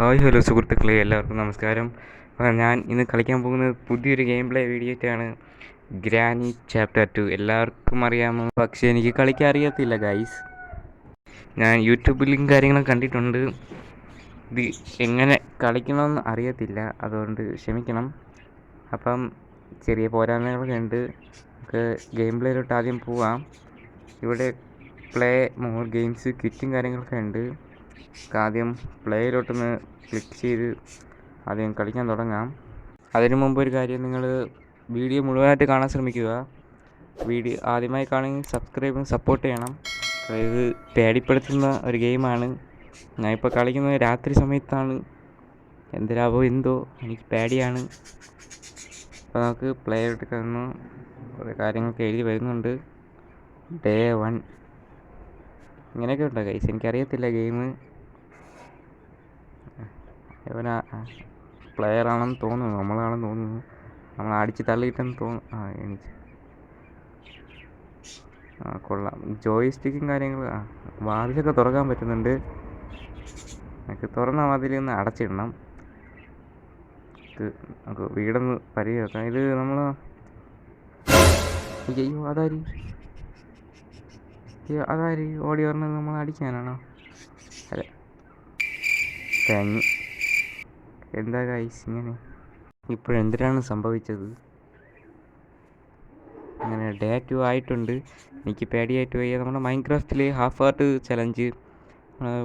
Hi hello സുഹൃത്തുക്കളെ എല്ലാവർക്കും നമസ്കാരം. ഞാൻ ഇന്ന് കളിക്കാൻ പോകുന്നത് പുതിയൊരു ഗെയിം പ്ലേ വീഡിയോ ആയിട്ടാണ് ഗ്രാനി ചാപ്റ്റർ ടു എല്ലാവർക്കും അറിയാമോ? പക്ഷേ എനിക്ക് കളിക്കാൻ അറിയത്തില്ല ഗൈസ് ഞാൻ യൂട്യൂബിലും കാര്യങ്ങളും കണ്ടിട്ടുണ്ട്. ഇത് എങ്ങനെ കളിക്കണമെന്ന് അറിയത്തില്ല അതുകൊണ്ട് ക്ഷമിക്കണം. അപ്പം ചെറിയ പോരായ്മകളൊക്കെ ഉണ്ട് നമുക്ക് ഗെയിം പ്ലേയിലോട്ട് ആദ്യം പോവാം. ഇവിടെ പ്ലേ മോർ ഗെയിംസ് കിറ്റും കാര്യങ്ങളൊക്കെ ഉണ്ട്. ആദ്യം പ്ലേയിലോട്ടൊന്ന് ക്ലിക്ക് ചെയ്ത് ആദ്യം കളിക്കാൻ തുടങ്ങാം. അതിനു മുമ്പ് ഒരു കാര്യം നിങ്ങൾ വീഡിയോ മുഴുവനായിട്ട് കാണാൻ ശ്രമിക്കുക. വീഡിയോ ആദ്യമായി കാണുമെങ്കിൽ സബ്സ്ക്രൈബും സപ്പോർട്ട് ചെയ്യണം. ഇത് പേടിപ്പെടുത്തുന്ന ഒരു ഗെയിമാണ് ഞാനിപ്പോൾ കളിക്കുന്നത് രാത്രി സമയത്താണ്. എന്തിനാവോ എന്തോ എനിക്ക് പേടിയാണ്. അപ്പോൾ നമുക്ക് പ്ലേയിലോട്ട് കിടന്നു കുറേ കാര്യങ്ങളൊക്കെ എഴുതി വരുന്നുണ്ട്. ഡേ വൺ ഇങ്ങനെയൊക്കെ ഉണ്ടോ കൈസ് എനിക്കറിയത്തില്ല ഗെയിം ഇവനാ പ്ലെയർ ആണെന്ന് തോന്നുന്നു നമ്മളാണെന്ന് തോന്നുന്നു. നമ്മൾ അടിച്ച് തള്ളിയിട്ടെന്ന് തോന്നുന്നു. ആ എനിക്ക് ആ കൊള്ളാം. ജോയ് സ്റ്റിക്കും കാര്യങ്ങൾ ആ വാതിലൊക്കെ തുറക്കാൻ പറ്റുന്നുണ്ട്. എനിക്ക് തുറന്ന വാതിൽ ഒന്ന് അടച്ചിടണം. നമുക്ക് വീടൊന്ന് പരിചയമാക്കാം. ഇത് നമ്മൾ അയ്യോ അതാരി? അതാരി? ഓടി പറഞ്ഞത് നമ്മൾ അടിക്കാനാണോ? അല്ല തേങ്ങി. എന്താ ഗൈസ് ഇങ്ങനെ? ഇപ്പോഴെന്തിനാണ് സംഭവിച്ചത്? അങ്ങനെ ഡേ ടു ആയിട്ടുണ്ട്. എനിക്ക് പേടിയായിട്ട് വയ്യ. നമ്മുടെ മൈൻക്രാഫ്റ്റിലെ ഹാഫ് ഹാർട്ട് ചലഞ്ച്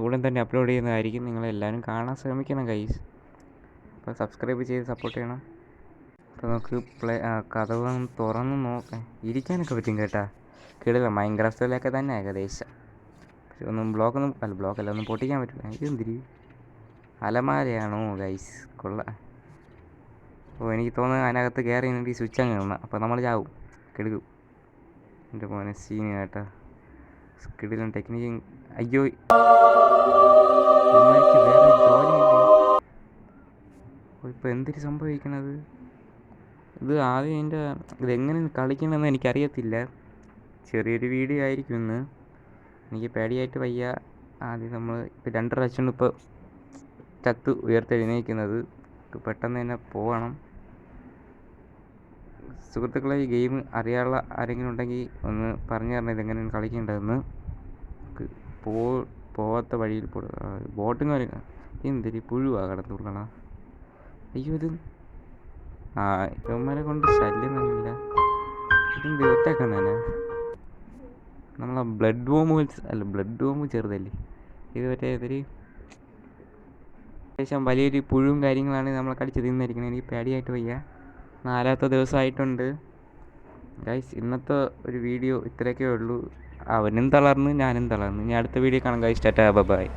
ഉടൻ തന്നെ അപ്ലോഡ് ചെയ്യുന്നതായിരിക്കും. നിങ്ങളെല്ലാവരും കാണാൻ ശ്രമിക്കണം ഗൈസ് അപ്പോൾ സബ്സ്ക്രൈബ് ചെയ്ത് സപ്പോർട്ട് ചെയ്യണം. അപ്പോൾ നമുക്ക് പ്ലേ കഥവ് തുറന്ന് നോക്കാം. ഇരിക്കാനൊക്കെ പറ്റും കേട്ടാ. കേടില്ല മൈൻക്രാഫ്റ്റിലൊക്കെ തന്നെ ഏകദേശം. പക്ഷെ ഒന്നും ബ്ലോക്കൊന്നും അല്ല ബ്ലോക്കല്ല ഒന്നും പൊട്ടിക്കാൻ പറ്റില്ല ഇതെന്തിരി? അലമാരയാണോ ഗൈസ് കൊള്ള ഓ എനിക്ക് തോന്നുന്നു അതിനകത്ത് കയറി നിന്നിട്ട് സ്വിച്ച് അങ്ങ് ഇടണം. അപ്പോൾ നമ്മൾ ചാവും. കെടുക്കും. എന്റെ മോനെ സീന് കേട്ടോ. കിടിലും ടെക്നിക്കും അയ്യോ. വേറെ ഇപ്പോൾ എന്തിരി സംഭവിക്കണത്? ഇത് ആദ്യം എന്റെ ഇതെങ്ങനെ കളിക്കണമെന്ന് എനിക്കറിയത്തില്ല. ചെറിയൊരു വീഡിയോ ആയിരിക്കും ഇന്ന്. എനിക്ക് പേടിയായിട്ട് വയ്യ. ആദ്യം നമ്മൾ ഇപ്പോൾ രണ്ട് പ്രാവശ്യം ഇപ്പോൾ ചത്ത് ഉയർത്തെഴുന്നേൽക്കുന്നത്. നമുക്ക് പെട്ടെന്ന് തന്നെ പോകണം സുഹൃത്തുക്കളെ ഈ ഗെയിം അറിയാനുള്ള ആരെങ്കിലും ഉണ്ടെങ്കിൽ ഒന്ന് പറഞ്ഞു തരണം ഇതെങ്ങനെയാണ് കളിക്കേണ്ടതെന്ന്. പോ പോവാത്ത വഴിയിൽ ബോട്ടും വരെ എന്തൊരു പുഴുവാ കടന്നുള്ളണ അയ്യോ ഇത് ആ ഇവന്മാരെ കൊണ്ട് ശല്യം തന്നില്ല ഇതും ഒറ്റക്കുന്നതിനാ നമ്മളെ ബ്ലഡ് വോമ് അല്ല ബ്ലഡ് വോമ് ചെറുതല്ലേ. ഇത് മറ്റേ ഇതൊരു അത്യാവശ്യം വലിയൊരു പുഴുവും കാര്യങ്ങളാണ് നമ്മൾ കടിച്ച് തിന്നിരിക്കുന്നത്. എനിക്ക് പേടിയായിട്ട് വയ്യ. നാലാമത്തെ ദിവസമായിട്ടുണ്ട്. ഗൈസ് ഇന്നത്തെ ഒരു വീഡിയോ ഇത്രയൊക്കെ ഉള്ളൂ. അവനും തളർന്ന് ഞാനും തളർന്നു. ഇനി അടുത്ത വീഡിയോ കാണാം. Guys tata bye.